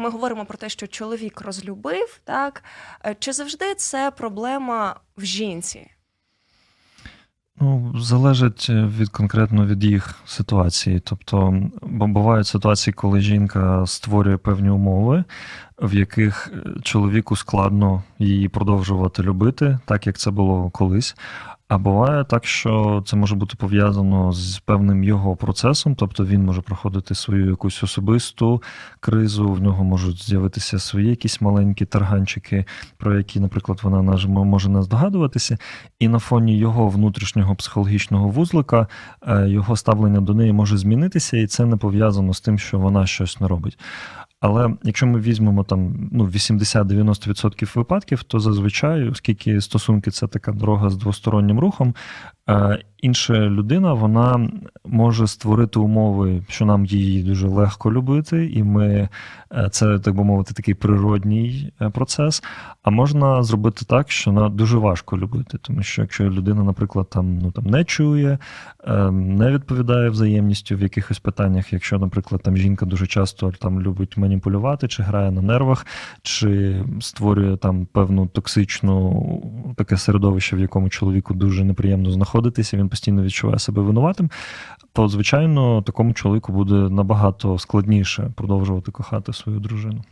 ми говоримо про те, що чоловік розлюбив, так е, чи завжди це проблема в жінці? Ну, залежить від конкретно від їх ситуації. Тобто, бо бувають ситуації, коли жінка створює певні умови, в яких е, чоловіку складно її продовжувати любити, так як це було колись. А буває так, що це може бути пов'язано з певним його процесом, тобто він може проходити свою якусь особисту кризу, в нього можуть з'явитися свої якісь маленькі тарганчики, про які, наприклад, вона може не здогадуватися, і на фоні його внутрішнього психологічного вузлика е, його ставлення до неї може змінитися, і це не пов'язано з тим, що вона щось не робить. Але якщо ми візьмемо там ну, 80-90% випадків, то зазвичай, оскільки стосунки це така дорога з двостороннім рухом, інша людина вона може створити умови, що нам її дуже легко любити, і ми е, це, так би мовити, такий природній е, процес. А можна зробити так, що на дуже важко любити, тому що якщо людина, наприклад, там ну там не чує, е, не відповідає взаємністю в якихось питаннях, якщо, наприклад, там жінка дуже часто там любить маніпулювати, чи грає на нервах, чи створює там певну токсичну таке середовище, в якому чоловіку дуже неприємно знаходитися, він постійно відчуває себе винуватим, то звичайно такому чоловіку буде набагато складніше продовжувати кохати свою дружину.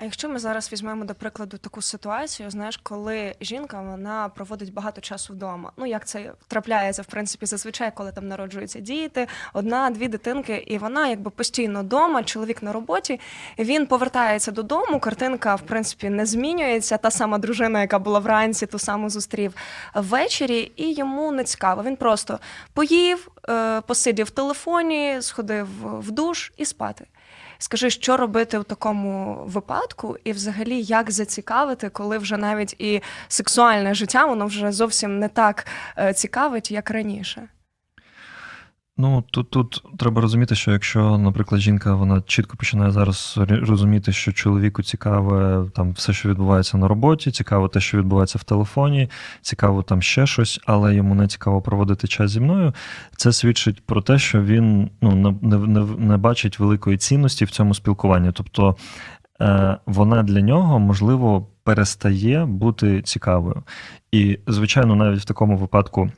А якщо ми зараз візьмемо до прикладу таку ситуацію, знаєш, коли жінка вона проводить багато часу вдома. Ну як це трапляється, в принципі, зазвичай, коли там народжуються діти, одна-дві дитинки, і вона якби постійно вдома, чоловік на роботі. Він повертається додому. Картинка, в принципі, не змінюється. Та сама дружина, яка була вранці, ту саму зустрів ввечері, і йому не цікаво. Він просто поїв, е, посидів в телефоні, сходив в душ і спати. Скажи, що робити в такому випадку, і взагалі як зацікавити, коли вже навіть і сексуальне життя воно вже зовсім не так е, цікавить, як раніше. Ну тут, тут треба розуміти, що якщо, наприклад, жінка вона чітко починає зараз розуміти, що чоловіку цікаве там все, що відбувається на роботі, цікаво те, що відбувається в телефоні, цікаво там ще щось, але йому не цікаво проводити час зі мною. Це свідчить про те, що він ну не, не, не, бачить великої цінності в цьому спілкуванні. Тобто е, вона для нього можливо перестає бути цікавою. І, звичайно, навіть в такому випадку.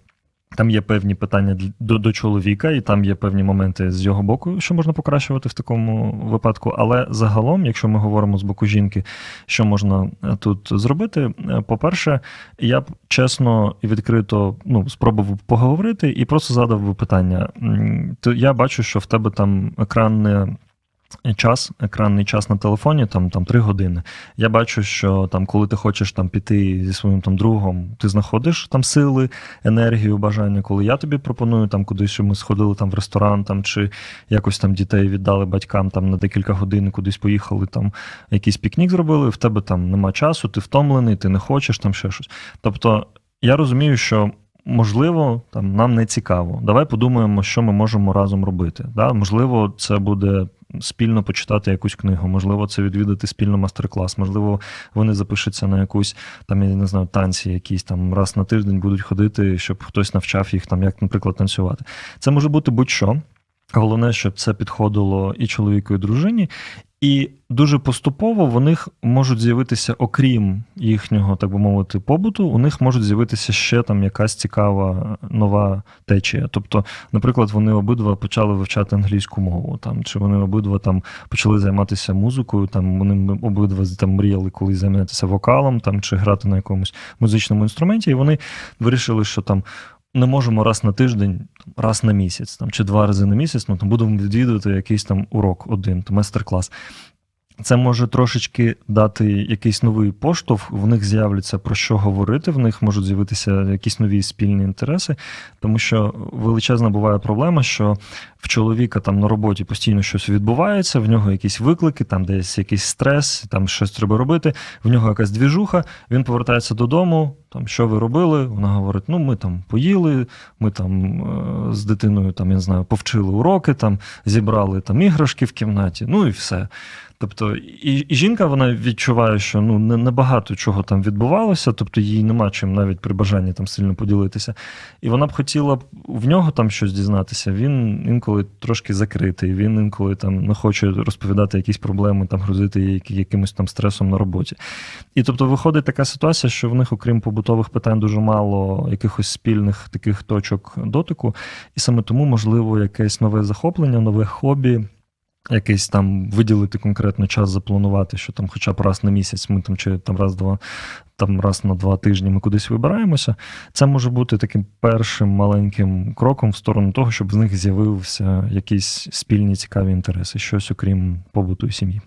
Там є певні питання до, до чоловіка, і там є певні моменти з його боку, що можна покращувати в такому випадку. Але загалом, якщо ми говоримо з боку жінки, що можна е, тут зробити, Е, по-перше, я б чесно і відкрито ну, спробував поговорити і просто задав би питання. То я бачу, що в тебе там екранне. Час, екранний час на телефоні, там, там 3 години. Я бачу, що там, коли ти хочеш там піти зі своїм там другом, ти знаходиш там сили, енергію, бажання. Коли я тобі пропоную там кудись, щоб ми сходили там в ресторан, там чи якось там дітей віддали батькам там на декілька годин, кудись поїхали, там якийсь пікнік зробили. В тебе там нема часу, ти втомлений, ти не хочеш там ще щось. Тобто я розумію, що. Можливо, там нам не цікаво. Давай подумаємо, що ми можемо разом робити. Да? Можливо, це буде спільно почитати якусь книгу, можливо, це відвідати спільно мастер-клас, можливо, вони запишуться на якусь там, я не знаю, танці, якісь там раз на тиждень будуть ходити, щоб хтось навчав їх там, як, наприклад, танцювати. Це може бути будь-що. Головне, щоб це підходило і чоловіку, і дружині. І дуже поступово в них можуть з'явитися, окрім їхнього, так би мовити, побуту, у них можуть з'явитися ще там якась цікава нова течія. Тобто, наприклад, вони обидва почали вивчати англійську мову, там чи вони обидва там почали займатися музикою. Там вони обидва там мріяли колись займатися вокалом, там чи грати на якомусь музичному інструменті, і вони вирішили, що там. Не можемо раз на тиждень, раз на місяць, там чи два рази на місяць, ну там будемо відвідувати якийсь там урок один, майстер-клас. Це може трошечки дати якийсь новий поштовх, в них з'являться про що говорити, в них можуть з'явитися якісь нові спільні інтереси, тому що величезна буває проблема, що в чоловіка там на роботі постійно щось відбувається, в нього якісь виклики, там десь якийсь стрес, там щось треба робити, в нього якась двіжуха, він повертається додому. Там що ви робили? Вона говорить: ну ми там поїли, ми там е, з дитиною там я не знаю, повчили уроки, там зібрали там іграшки в кімнаті, ну і все. Тобто, і, і жінка вона відчуває, що ну не, небагато чого там відбувалося, тобто їй нема чим навіть при бажанні там сильно поділитися. І вона б хотіла в нього там щось дізнатися. Він інколи трошки закритий, він інколи там не хоче розповідати якісь проблеми, там грузити її якимось там стресом на роботі. І тобто виходить така ситуація, що в них, окрім побутових питань, дуже мало якихось спільних таких точок дотику. І саме тому, можливо, якесь нове захоплення, нове хобі. Якийсь там виділити конкретно час, запланувати, що там хоча б раз на місяць ми там чи там раз-два, там раз на два тижні ми кудись вибираємося. Це може бути таким першим маленьким кроком в сторону того, щоб з них з'явився якісь спільні цікаві інтереси, щось окрім побуту і сім'ї.